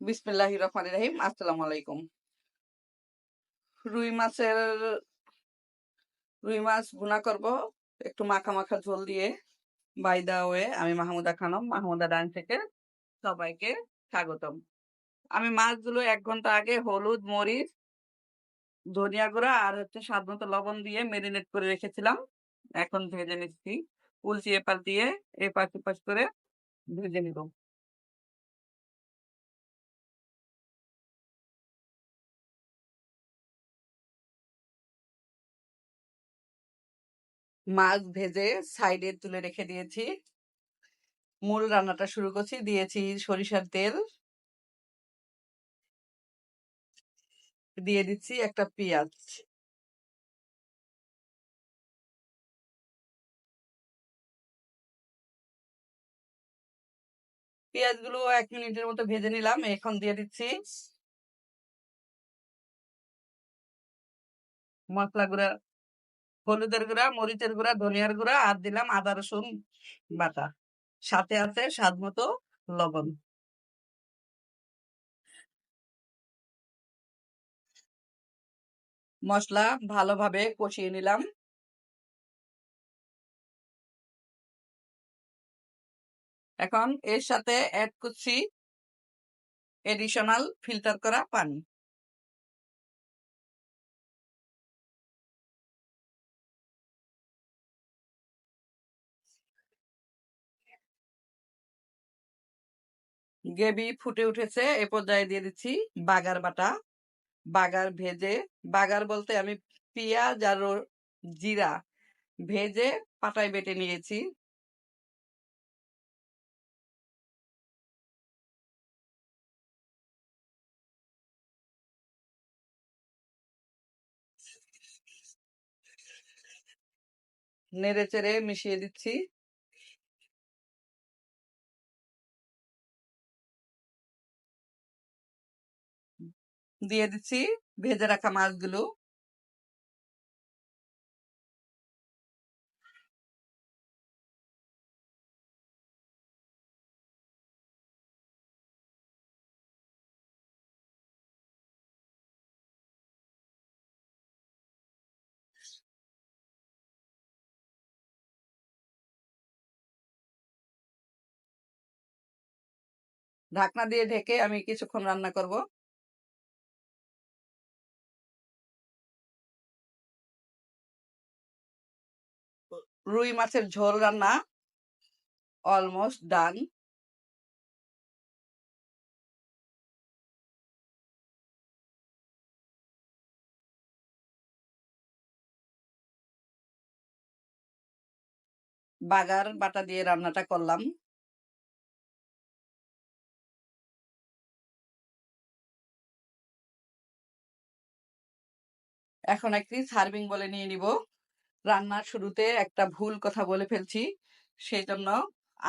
বিসমিল্লাহ রহমান রাহিম, আসসালাম আলাইকুম। রুই মাছের, রুই মাছ ভুনা করব, একটু মাখা মাখা ঝোল দিয়ে। বাই দা ওয়ে আমি মাহমুদা খানম, মাহমুদা ডান থেকে সবাইকে স্বাগতম। আমি মাছগুলো এক ঘণ্টা আগে হলুদ, মরিচ, ধনিয়া গুঁড়া আর হচ্ছে স্বাদ মতো লবণ দিয়ে মেরিনেট করে রেখেছিলাম। এখন ভেজে নিচ্ছি। উল্টিয়ে দিয়ে এপাশ ওপাশ করে ভেজে নিব। মাছ ভেজে সাইডে তুলে রেখে দিয়েছি। মূল রান্নাটা শুরু করছি। দিয়েছি সরিষার তেল। দিয়ে দিচ্ছি একটা পেঁয়াজ। পেঁয়াজগুলো এক মিনিটের মতো ভেজে নিলাম। এখন দিয়ে দিচ্ছি মশলা গুঁড়া হলুদের গুঁড়া, মরিচের গুঁড়া, ধনিয়ার গুঁড়া আর দিলাম আদা, রসুন বাটা। সাথে আছে স্বাদ মতো লবণ। মশলা ভালোভাবে কষিয়ে নিলাম। এখন এর সাথে অ্যাড করছি এডিশনাল ফিল্টার করা পানি। গ্রেভি ফুটে উঠেছে, এ পর্যায়ে দিয়ে দিচ্ছি বাগার বাটা। বাগার ভেজে, বাগার বলতে আমি পেঁয়াজ আর জিরা ভেজে পাটায় বেটে নিয়েছি। নেড়ে চেড়ে মিশিয়ে দিচ্ছি। দিয়ে দিচ্ছি ভেজে রাখা মাছগুলো। ঢাকনা দিয়ে ঢেকে আমি কিছুক্ষণ রান্না করব। রুই মাছের ঝোল রান্না অলমোস্ট ডান বাগার বাটা দিয়ে রান্নাটা করলাম। এখন একটি সার্ভিং বলে নিয়ে নিব। রান্নার শুরুতে একটা ভুল কথা বলে ফেলছি সেই জন্য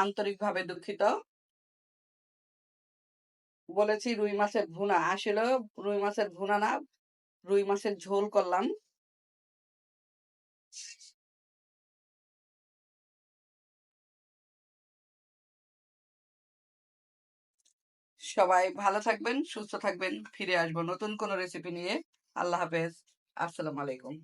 আন্তরিকভাবে দুঃখিত। বলেছি রুই মাছের ভুনা, আসলে রুই মাছের ভুনা না, রুই মাছের ঝোল করলাম। সবাই ভালো থাকবেন, সুস্থ থাকবেন, ফিরে আসব নতুন কোনো রেসিপি নিয়ে। আল্লাহ হাফেজ, আসসালামু আলাইকুম।